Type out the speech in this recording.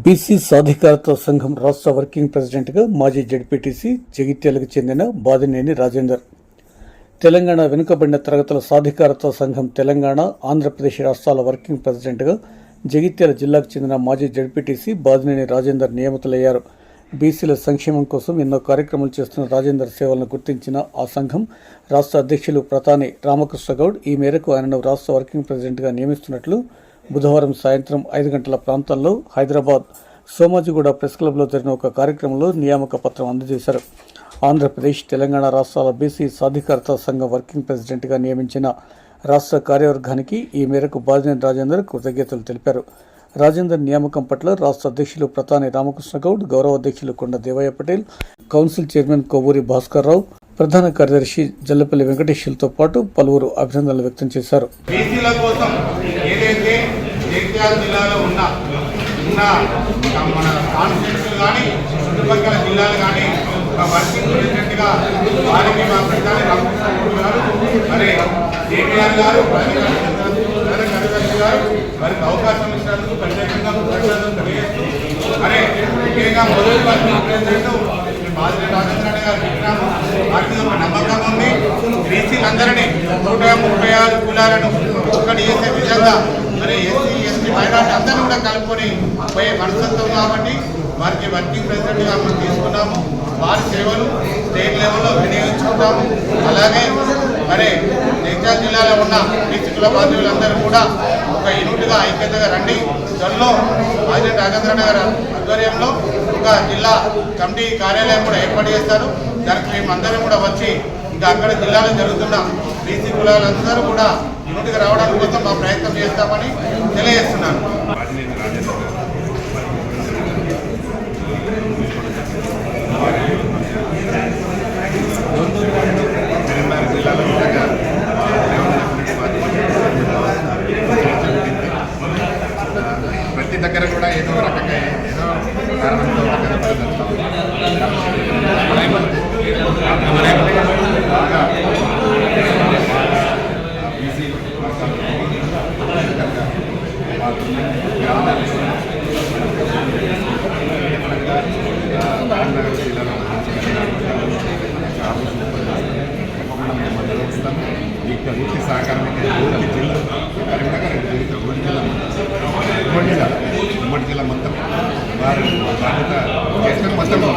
BC సాధికారత సంఘం రాష్ట్ర వర్కింగ్ ప్రెసిడెంట్గా మాజీ జడ్పీటీసీ జగిత్యాలకు చెందిన బాదినేని రాజేందర్. తెలంగాణ వెనుకబడిన తరగతుల సాధికారత సంఘం తెలంగాణ ఆంధ్రప్రదేశ్ రాష్ట్రాల వర్కింగ్ ప్రెసిడెంట్గా జగిత్యాల జిల్లాకు చెందిన మాజీ జడ్పీటీసీ బాదినేని రాజేందర్ నియమితులయ్యారు. బీసీల సంక్షేమం కోసం ఎన్నో కార్యక్రమాలు చేస్తున్న రాజేందర్ సేవలను గుర్తించిన ఆ సంఘం రాష్ట్ర అధ్యక్షులు ప్రతాని రామకృష్ణ గౌడ్ ఈ మేరకు ఆయనను రాష్ట్ర వర్కింగ్ ప్రెసిడెంట్గా నియమిస్తున్నట్లు బుధవారం సాయంత్రం ఐదు గంటల ప్రాంతాల్లో హైదరాబాద్ సోమాజిగూడ ప్రెస్ క్లబ్లో జరిగిన ఒక కార్యక్రమంలో నియామక పత్రం అందజేశారు. ఆంధ్రప్రదేశ్ తెలంగాణ రాష్ట్రాల బీసీ సాధికారత సంఘం వర్కింగ్ ప్రెసిడెంట్గా నియమించిన రాష్ట్ర కార్యవర్గానికి ఈ మేరకు బాజినేని రాజేందర్ కృతజ్ఞతలు తెలిపారు. రాజేందర్ నియామకం పట్ల రాష్ట్ర అధ్యక్షులు ప్రతాని రామకృష్ణ గౌడ్ గౌరవ అధ్యక్షులు కొండ దేవయ్య పటేల్ కౌన్సిల్ చైర్మన్ కొవ్వూరి భాస్కర్రావు ప్రధాన కార్యదర్శి జల్లపల్లి వెంకటేశ్వర్లతో పాటు పలువురు అభినందనలు వ్యక్తం చేశారు. బీసీల కోసం ఏదైతే జగిత్యాల జిల్లాలో ఉన్న ఉన్న మన కానీ చుట్టుపక్కల జిల్లాలు కానీ వర్కింగ్ ప్రెసిడెంట్గా వారికి మా ప్రధాని రామకృష్ణ గారు మరి గారు ప్రధాన కార్యదర్శి గారు వారికి అవకాశం ఇచ్చినందుకు ప్రత్యేకంగా కృతజ్ఞతలు తెలియజేస్తూ మరి ముఖ్యంగా మొదటి ఒక నమ్మకం ఉంది బీసీలందరినీ నూట ముప్పై ఆరు కులాలను ఒక్కటి చేసే విధంగా మరి ఎస్సీ ఎస్టీ మైనార్టీ అందరినీ కూడా కలుపుకొని పోయే మనసత్వం కాబట్టి వారికి వర్కింగ్ ప్రెసిడెంట్గా మనం తీసుకున్నాము వారి సేవలు స్టేట్ లెవెల్లో వినియోగించుకుంటాము అలాగే మరి జగిత్యాల జిల్లాలో ఉన్న బీసీ కుల బాధ్యులందరూ కూడా ఒక యూనిట్గా ఐక్యతగా రండి త్వరలో రాజేంద్ర రాజేంద్ర గారి ఆధ్వర్యంలో ఒక జిల్లా కమిటీ కార్యాలయం కూడా ఏర్పాటు చేస్తారు. దానికి మేమందరం కూడా వచ్చి ఇంకా అక్కడ జిల్లాలో జరుగుతున్న బీసీ కులాలందరూ కూడా యూనిట్గా రావడానికి కోసం మా ప్రయత్నం చేస్తామని ఏదో రకంగా ఏదో కారణంతో బాగా బీసీ కరీంనగర్ జిల్లాలో మీకు పూర్తి సహకారం పూర్తి జిల్లా కరీంనగర్ ఉమ్మడి జిల్లా ఉమ్మడి జిల్లా ఉమ్మడి జిల్లా మొత్తం వారు